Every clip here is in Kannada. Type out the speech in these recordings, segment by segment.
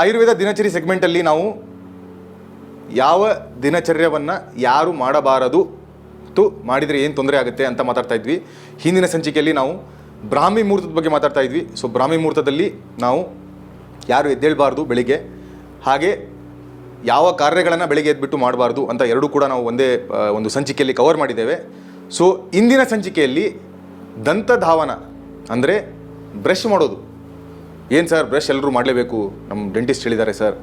ಆಯುರ್ವೇದ ದಿನಚರಿ ಸೆಗ್ಮೆಂಟಲ್ಲಿ ನಾವು ಯಾವ ದಿನಚರ್ಯವನ್ನು ಯಾರು ಮಾಡಬಾರದು ತು ಮಾಡಿದರೆ ಏನು ತೊಂದರೆ ಆಗುತ್ತೆ ಅಂತ ಮಾತಾಡ್ತಾ ಇದ್ವಿ. ಹಿಂದಿನ ಸಂಚಿಕೆಯಲ್ಲಿ ನಾವು ಬ್ರಾಹ್ಮಿ ಮುಹೂರ್ತದ ಬಗ್ಗೆ ಮಾತಾಡ್ತಾ ಇದ್ವಿ. ಸೊ ಬ್ರಾಹ್ಮಿ ಮುಹೂರ್ತದಲ್ಲಿ ನಾವು ಯಾರು ಎದ್ದೇಳಬಾರ್ದು ಬೆಳಿಗ್ಗೆ, ಹಾಗೆ ಯಾವ ಕಾರ್ಯಗಳನ್ನು ಬೆಳಿಗ್ಗೆ ಎದ್ಬಿಟ್ಟು ಮಾಡಬಾರ್ದು ಅಂತ ಎರಡೂ ಕೂಡ ನಾವು ಒಂದೇ ಒಂದು ಸಂಚಿಕೆಯಲ್ಲಿ ಕವರ್ ಮಾಡಿದ್ದೇವೆ. ಸೊ ಇಂದಿನ ಸಂಚಿಕೆಯಲ್ಲಿ ದಂತಧಾವನ ಅಂದರೆ ಬ್ರಷ್ ಮಾಡೋದು. ಏನು ಸರ್ ಬ್ರಷ್ ಎಲ್ಲರೂ ಮಾಡಲೇಬೇಕು? ನಮ್ಮ ಡೆಂಟಿಸ್ಟ್ ಹೇಳಿದ್ದಾರೆ ಸರ್.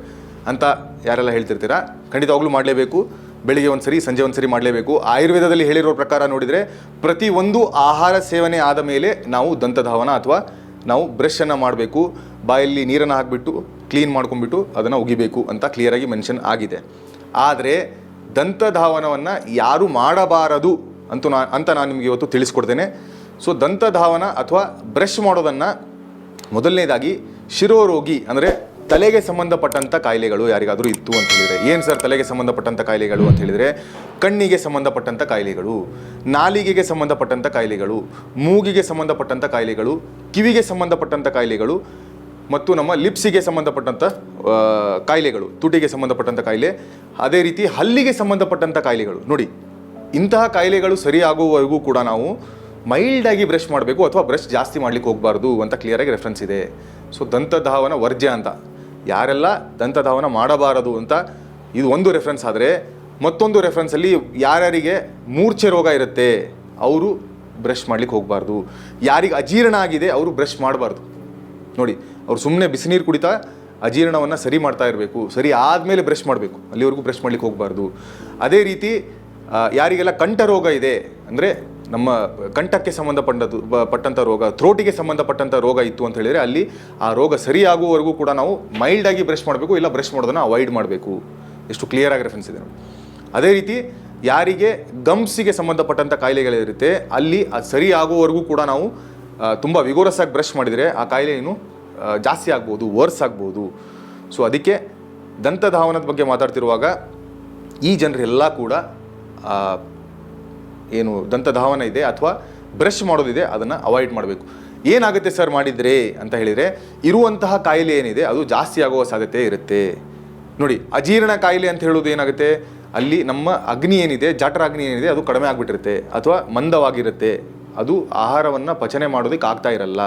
ಅಂತ ಯಾರೆಲ್ಲ ಹೇಳ್ತಿರ್ತೀರಾ? ಖಂಡಿತವಾಗ್ಲೂ ಮಾಡಲೇಬೇಕು. ಬೆಳಿಗ್ಗೆ ಒಂದು ಸರಿ ಸಂಜೆ ಒಂದು ಸರಿ ಮಾಡಲೇಬೇಕು. ಆಯುರ್ವೇದದಲ್ಲಿ ಹೇಳಿರೋ ಪ್ರಕಾರ ನೋಡಿದರೆ, ಪ್ರತಿ ಒಂದು ಆಹಾರ ಸೇವನೆ ಆದ ಮೇಲೆ ನಾವು ದಂತಧಾವನ ಅಥವಾ ನಾವು ಬ್ರಷನ್ನು ಮಾಡಬೇಕು. ಬಾಯಲ್ಲಿ ನೀರನ್ನು ಹಾಕಿಬಿಟ್ಟು ಕ್ಲೀನ್ ಮಾಡ್ಕೊಂಡ್ಬಿಟ್ಟು ಅದನ್ನು ಉಗಿಬೇಕು ಅಂತ ಕ್ಲಿಯರಾಗಿ ಮೆನ್ಷನ್ ಆಗಿದೆ. ಆದರೆ, ದಂತಧಾವನವನ್ನು ಯಾರು ಮಾಡಬಾರದು ಅಂತೂ ನಾ, ಅಂತ ನಾನು ನಿಮಗೆ ಇವತ್ತು ತಿಳಿಸ್ಕೊಡ್ತೇನೆ. ಸೊ ದಂತಧಾವನ ಅಥವಾ ಬ್ರಷ್ ಮಾಡೋದನ್ನು ಮೊದಲನೇದಾಗಿ ಶಿರೋರೋಗಿ ಅಂದರೆ ತಲೆಗೆ ಸಂಬಂಧಪಟ್ಟಂಥ ಕಾಯಿಲೆಗಳು ಯಾರಿಗಾದರೂ ಇತ್ತು ಅಂತ ಹೇಳಿದರೆ. ಏನು ಸರ್ ತಲೆಗೆ ಸಂಬಂಧಪಟ್ಟಂಥ ಕಾಯಿಲೆಗಳು ಅಂತ ಹೇಳಿದರೆ? ಕಣ್ಣಿಗೆ ಸಂಬಂಧಪಟ್ಟಂಥ ಕಾಯಿಲೆಗಳು, ನಾಲಿಗೆಗೆ ಸಂಬಂಧಪಟ್ಟಂಥ ಕಾಯಿಲೆಗಳು, ಮೂಗಿಗೆ ಸಂಬಂಧಪಟ್ಟಂಥ ಕಾಯಿಲೆಗಳು, ಕಿವಿಗೆ ಸಂಬಂಧಪಟ್ಟಂಥ ಕಾಯಿಲೆಗಳು, ಮತ್ತು ನಮ್ಮ ಲಿಪ್ಸಿಗೆ ಸಂಬಂಧಪಟ್ಟಂಥ ಕಾಯಿಲೆಗಳು, ತುಟಿಗೆ ಸಂಬಂಧಪಟ್ಟಂಥ ಕಾಯಿಲೆ, ಅದೇ ರೀತಿ ಹಲ್ಲಿಗೆ ಸಂಬಂಧಪಟ್ಟಂಥ ಕಾಯಿಲೆಗಳು. ನೋಡಿ, ಇಂತಹ ಕಾಯಿಲೆಗಳು ಸರಿಯಾಗುವವರೆಗೂ ಕೂಡ ನಾವು ಮೈಲ್ಡಾಗಿ ಬ್ರಷ್ ಮಾಡಬೇಕು ಅಥವಾ ಬ್ರಷ್ ಜಾಸ್ತಿ ಮಾಡ್ಲಿಕ್ಕೆ ಹೋಗಬಾರ್ದು ಅಂತ ಕ್ಲಿಯರಾಗಿ ರೆಫರೆನ್ಸ್ ಇದೆ. ಸೊ ದಂತಧಾವನ ವರ್ಜ್ಯ ಅಂತ. ಯಾರೆಲ್ಲ ದಂತಧಾವನ ಮಾಡಬಾರದು ಅಂತ ಇದು ಒಂದು ರೆಫರೆನ್ಸ್ ಆದರೆ ಮತ್ತೊಂದು ರೆಫರೆನ್ಸಲ್ಲಿ ಯಾರ್ಯಾರಿಗೆ ಮೂರ್ಛೆ ರೋಗ ಇರುತ್ತೆ, ಅವರು ಬ್ರಷ್ ಮಾಡ್ಲಿಕ್ಕೆ ಹೋಗಬಾರ್ದು. ಯಾರಿಗೆ ಅಜೀರ್ಣ ಆಗಿದೆ, ಅವರು ಬ್ರಷ್ ಮಾಡಬಾರ್ದು. ನೋಡಿ, ಅವ್ರು ಸುಮ್ಮನೆ ಬಿಸಿನೀರು ಕುಡಿತಾ ಅಜೀರ್ಣವನ್ನು ಸರಿ ಮಾಡ್ತಾ ಇರಬೇಕು. ಸರಿ ಆದಮೇಲೆ ಬ್ರಷ್ ಮಾಡಬೇಕು. ಅಲ್ಲಿವರೆಗೂ ಬ್ರಷ್ ಮಾಡ್ಲಿಕ್ಕೆ ಹೋಗಬಾರ್ದು. ಅದೇ ರೀತಿ ಯಾರಿಗೆಲ್ಲ ಕಂಠ ರೋಗ ಇದೆ, ಅಂದರೆ ನಮ್ಮ ಕಂಠಕ್ಕೆ ಸಂಬಂಧಪಟ್ಟದ್ದು ಪಟ್ಟಂಥ ರೋಗ ಥ್ರೋಟಿಗೆ ಸಂಬಂಧಪಟ್ಟಂಥ ರೋಗ ಇತ್ತು ಅಂತ ಹೇಳಿದರೆ ಅಲ್ಲಿ ಆ ರೋಗ ಸರಿಯಾಗುವವರೆಗೂ ಕೂಡ ನಾವು ಮೈಲ್ಡಾಗಿ ಬ್ರಷ್ ಮಾಡಬೇಕು, ಇಲ್ಲ ಬ್ರಷ್ ಮಾಡೋದನ್ನು ಅವಾಯ್ಡ್ ಮಾಡಬೇಕು. ಎಷ್ಟು ಕ್ಲಿಯರ್ ಆಗಿ ರೆಫರೆನ್ಸ್ ಇದೆ ಅದೇ ರೀತಿ ಯಾರಿಗೆ ಗಮ್ಸಿಗೆ ಸಂಬಂಧಪಟ್ಟಂಥ ಕಾಯಿಲೆಗಳಿರುತ್ತೆ, ಅಲ್ಲಿ ಅದು ಸರಿಯಾಗುವವರೆಗೂ ಕೂಡ ನಾವು ತುಂಬ ವಿಗೋರಸ್ ಆಗಿ ಬ್ರಷ್ ಮಾಡಿದರೆ ಆ ಕಾಯಿಲೆ ಏನು ಜಾಸ್ತಿ ಆಗ್ಬೋದು ವರ್ಸ್ ಆಗ್ಬೋದು. ಸೊ ಅದಕ್ಕೆ ದಂತಧಾವನದ ಬಗ್ಗೆ ಮಾತಾಡ್ತಿರುವಾಗ ಈ ಜನರೆಲ್ಲ ಕೂಡ ಏನು ದಂತಧಾವನ ಇದೆ ಅಥವಾ ಬ್ರಷ್ ಮಾಡೋದಿದೆ, ಅದನ್ನು ಅವಾಯ್ಡ್ ಮಾಡಬೇಕು. ಏನಾಗುತ್ತೆ ಸರ್ ಮಾಡಿದರೆ ಅಂತ ಹೇಳಿದರೆ, ಇರುವಂತಹ ಕಾಯಿಲೆ ಏನಿದೆ, ಅದು ಜಾಸ್ತಿ ಆಗುವ ಸಾಧ್ಯತೆ ಇರುತ್ತೆ. ನೋಡಿ, ಅಜೀರ್ಣ ಕಾಯಿಲೆ ಅಂತ ಹೇಳೋದು ಏನಾಗುತ್ತೆ? ಅಲ್ಲಿ ನಮ್ಮ ಅಗ್ನಿ ಏನಿದೆ, ಜಾಟರ ಅಗ್ನಿ ಏನಿದೆ, ಅದು ಕಡಿಮೆ ಆಗಿಬಿಟ್ಟಿರುತ್ತೆ, ಅಥವಾ ಮಂದವಾಗಿರುತ್ತೆ. ಅದು ಆಹಾರವನ್ನು ಪಚನೆ ಮಾಡೋದಕ್ಕೆ ಆಗ್ತಾ ಇರಲ್ಲ.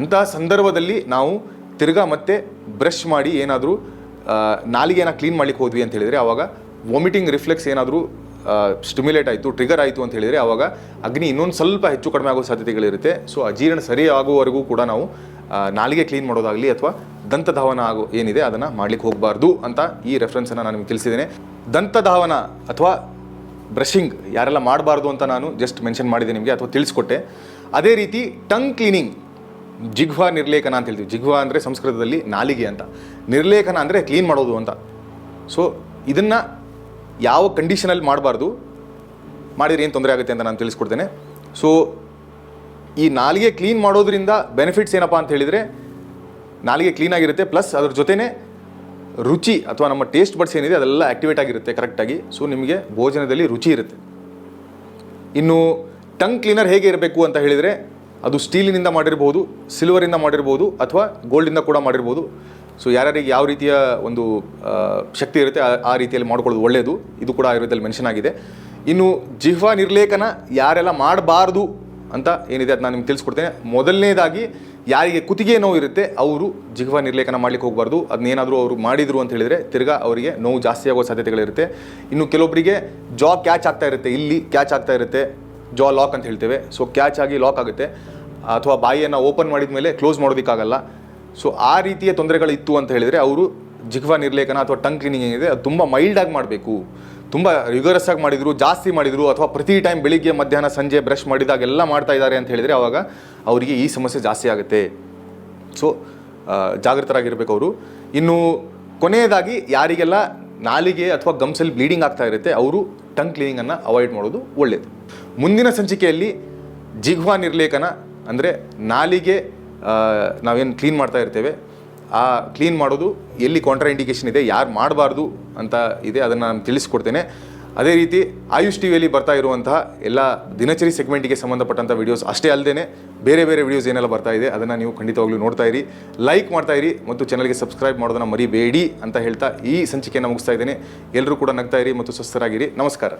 ಅಂತಹ ಸಂದರ್ಭದಲ್ಲಿ ನಾವು ತಿರ್ಗಾ ಮತ್ತೆ ಬ್ರಷ್ ಮಾಡಿ ಏನಾದರೂ ನಾಲಿಗೆನ ಕ್ಲೀನ್ ಮಾಡ್ಲಿಕ್ಕೆ ಹೋದ್ವಿ ಅಂತ ಹೇಳಿದರೆ ಆವಾಗ ವಾಮಿಟಿಂಗ್ ರಿಫ್ಲೆಕ್ಸ್ ಏನಾದರೂ ಸ್ಟಿಮ್ಯುಲೇಟ್ ಆಯಿತು ಟ್ರಿಗರ್ ಆಯಿತು ಅಂತ ಹೇಳಿದರೆ ಆವಾಗ ಅಗ್ನಿ ಇನ್ನೊಂದು ಸ್ವಲ್ಪ ಹೆಚ್ಚು ಕಡಿಮೆ ಆಗೋ ಸಾಧ್ಯತೆಗಳಿರುತ್ತೆ. ಸೊ ಅಜೀರ್ಣ ಸರಿ ಆಗುವವರೆಗೂ ಕೂಡ ನಾವು ನಾಲಿಗೆ ಕ್ಲೀನ್ ಮಾಡೋದಾಗಲಿ ಅಥವಾ ದಂತಧಾವನ ಆಗೋ, ಏನಿದೆ ಅದನ್ನು ಮಾಡ್ಲಿಕ್ಕೆ ಹೋಗಬಾರ್ದು ಅಂತ ಈ ರೆಫರೆನ್ಸನ್ನು ನಾನು ನಿಮಗೆ ತಿಳಿಸಿದ್ದೇನೆ. ದಂತಧಾವನ ಅಥವಾ ಬ್ರಷಿಂಗ್ ಯಾರೆಲ್ಲ ಮಾಡಬಾರ್ದು ಅಂತ ನಾನು ಜಸ್ಟ್ ಮೆನ್ಷನ್ ಮಾಡಿದೆ ನಿಮಗೆ ಅಥವಾ ತಿಳಿಸ್ಕೊಟ್ಟೆ. ಅದೇ ರೀತಿ ಟಂಗ್ ಕ್ಲೀನಿಂಗ್ ಜಿಗ್ವಾ ನಿರ್ಲೇಖನ ಅಂತ ಹೇಳ್ತೀವಿ. ಜಿಗ್ವಾ ಅಂದರೆ ಸಂಸ್ಕೃತದಲ್ಲಿ ನಾಲಿಗೆ ಅಂತ. ನಿರ್ಲೇಖನ ಅಂದರೆ ಕ್ಲೀನ್ ಮಾಡೋದು ಅಂತ. ಸೊ ಇದನ್ನು ಯಾವ ಕಂಡೀಷನಲ್ಲಿ ಮಾಡಬಾರ್ದು, ಮಾಡಿದ್ರೆ ಏನು ತೊಂದರೆ ಆಗುತ್ತೆ ಅಂತ ನಾನು ತಿಳಿಸ್ಕೊಡ್ತೇನೆ. ಸೊ ಈ ನಾಲಿಗೆ ಕ್ಲೀನ್ ಮಾಡೋದ್ರಿಂದ ಬೆನಿಫಿಟ್ಸ್ ಏನಪ್ಪ ಅಂತ ಹೇಳಿದರೆ, ನಾಲಿಗೆ ಕ್ಲೀನಾಗಿರುತ್ತೆ ಪ್ಲಸ್ ಅದ್ರ ಜೊತೆನೇ ರುಚಿ ಅಥವಾ ನಮ್ಮ ಟೇಸ್ಟ್ ಬಡ್ಸ್ ಏನಿದೆ ಅದೆಲ್ಲ ಆ್ಯಕ್ಟಿವೇಟ್ ಆಗಿರುತ್ತೆ ಕರೆಕ್ಟಾಗಿ ಸೊ ನಿಮಗೆ ಭೋಜನದಲ್ಲಿ ರುಚಿ ಇರುತ್ತೆ. ಇನ್ನು ಟಂಗ್ ಕ್ಲೀನರ್ ಹೇಗೆ ಇರಬೇಕು ಅಂತ ಹೇಳಿದರೆ ಅದು ಸ್ಟೀಲಿನಿಂದ ಮಾಡಿರ್ಬೋದು, ಸಿಲ್ವರಿಂದ ಮಾಡಿರ್ಬೋದು ಅಥವಾ ಗೋಲ್ಡಿಂದ ಕೂಡ ಮಾಡಿರ್ಬೋದು. ಸೊ ಯಾರ್ಯಾರಿಗೆ ಯಾವ ರೀತಿಯ ಒಂದು ಶಕ್ತಿ ಇರುತ್ತೆ ಆ- ರೀತಿಯಲ್ಲಿ ಮಾಡ್ಕೊಳ್ಳೋದು ಒಳ್ಳೆಯದು ಇದು ಕೂಡ ಆಯುರ್ವೇದದಲ್ಲಿ ಮೆನ್ಷನ್ ಆಗಿದೆ. ಇನ್ನು ಜಿಹ್ವಾ ನಿರ್ಲೇಖನ ಯಾರೆಲ್ಲ ಮಾಡಬಾರ್ದು ಅಂತ ಏನಿದೆ ಅದು ನಾನು ನಿಮ್ಗೆ ತಿಳಿಸ್ಕೊಡ್ತೇನೆ. ಮೊದಲನೇದಾಗಿ ಯಾರಿಗೆ ಕುತ್ತಿಗೆ ನೋವು ಇರುತ್ತೆ, ಅವರು ಜಿಹ್ವಾ ನಿರ್ಲೇಖನ ಮಾಡ್ಲಿಕ್ಕೆ ಹೋಗಬಾರ್ದು. ಅದನ್ನೇನಾದರೂ ಅವರು ಮಾಡಿದರು ಅಂತ ಹೇಳಿದರೆ ತಿರ್ಗಾ ಅವರಿಗೆ ನೋವು ಜಾಸ್ತಿ ಆಗೋ ಸಾಧ್ಯತೆಗಳಿರುತ್ತೆ. ಇನ್ನು ಕೆಲವೊಬ್ಬರಿಗೆ ಜಾ ಕ್ಯಾಚ್ ಆಗ್ತಾ ಇರುತ್ತೆ, ಇಲ್ಲಿ ಕ್ಯಾಚ್ ಆಗ್ತಾ ಇರುತ್ತೆ. ಜಾ ಲಾಕ್ ಅಂತ ಹೇಳ್ತೇವೆ. ಸೊ ಕ್ಯಾಚ್ ಆಗಿ ಲಾಕ್ ಆಗುತ್ತೆ. ಅಥವಾ ಬಾಯಿಯನ್ನು ಓಪನ್ ಮಾಡಿದ ಮೇಲೆ ಕ್ಲೋಸ್ ಮಾಡೋದಕ್ಕಾಗಲ್ಲ. ಸೊ ಆ ರೀತಿಯ ತೊಂದರೆಗಳು ಇತ್ತು ಅಂತ ಹೇಳಿದರೆ ಅವರು ಜಿಗ್ವಾ ನಿರ್ಲೇಖನ ಅಥವಾ ಟಂಗ್ ಕ್ಲೀನಿಂಗ್ ಏನಿದೆ, ಅದು ತುಂಬ ಮೈಲ್ಡಾಗಿ ಮಾಡಬೇಕು. ತುಂಬ ರಿಗರಸ್ ಆಗಿ ಮಾಡಿದರು, ಜಾಸ್ತಿ ಮಾಡಿದರು, ಅಥವಾ ಪ್ರತಿ ಟೈಮ್ ಬೆಳಿಗ್ಗೆ, ಮಧ್ಯಾಹ್ನ, ಸಂಜೆ ಬ್ರಷ್ ಮಾಡಿದಾಗೆಲ್ಲ ಮಾಡ್ತಾ ಇದ್ದಾರೆ ಅಂತ ಹೇಳಿದರೆ ಆವಾಗ ಅವರಿಗೆ ಈ ಸಮಸ್ಯೆ ಜಾಸ್ತಿ ಆಗುತ್ತೆ. ಸೊ ಜಾಗೃತರಾಗಿರ್ಬೇಕು ಅವರು. ಇನ್ನು ಕೊನೆಯದಾಗಿ ಯಾರಿಗೆಲ್ಲ ನಾಲಿಗೆ ಅಥವಾ ಗಮ್ಸಲ್ಲಿ ಬ್ಲೀಡಿಂಗ್ ಆಗ್ತಾ ಇರುತ್ತೆ, ಅವರು ಟಂಗ್ ಕ್ಲೀನಿಂಗನ್ನು ಅವಾಯ್ಡ್ ಮಾಡೋದು ಒಳ್ಳೆಯದು ಮುಂದಿನ ಸಂಚಿಕೆಯಲ್ಲಿ ಜಿಗ್ವಾ ನಿರ್ಲೇಖನ ಅಂದರೆ ನಾಲಿಗೆ ನಾವೇನು ಕ್ಲೀನ್ ಮಾಡ್ತಾ ಇರ್ತೇವೆ, ಆ ಕ್ಲೀನ್ ಮಾಡೋದು ಎಲ್ಲಿ ಕಾಂಟ್ರಾ ಇಂಡಿಕೇಶನ್ ಇದೆ, ಯಾರು ಮಾಡಬಾರ್ದು ಅಂತ ಇದೆ, ಅದನ್ನು ನಾನು ತಿಳಿಸ್ಕೊಡ್ತೇನೆ. ಅದೇ ರೀತಿ ಆಯುಷ್ ಟಿವಿಯಲ್ಲಿ ಬರ್ತಾ ಇರುವಂತಹ ಎಲ್ಲ ದಿನಚರಿ ಸೆಗ್ಮೆಂಟಿಗೆ ಸಂಬಂಧಪಟ್ಟಂಥ ವಿಡಿಯೋಸ್ ಅಷ್ಟೇ ಅಲ್ಲದೆ ಬೇರೆ ಬೇರೆ ವಿಡಿಯೋಸ್ ಏನೆಲ್ಲ ಬರ್ತಾ ಇದೆ, ಅದನ್ನು ನೀವು ಖಂಡಿತವಾಗ್ಲೂ ನೋಡ್ತಾ ಇರಿ. ಲೈಕ್ ಮಾಡ್ತಾ ಇರಿ ಮತ್ತು ಚಾನಲ್ಗೆ ಸಬ್ಸ್ಕ್ರೈಬ್ ಮಾಡೋದನ್ನು ಮರಿಬೇಡಿ ಅಂತ ಹೇಳ್ತಾ ಈ ಸಂಚಿಕೆಯನ್ನು ಮುಗಿಸ್ತಾ ಇದ್ದೇನೆ. ಎಲ್ಲರೂ ಕೂಡ ನಗ್ತಾ ಇರಿ ಮತ್ತು ಸ್ವಸ್ಥರಾಗಿರಿ. ನಮಸ್ಕಾರ.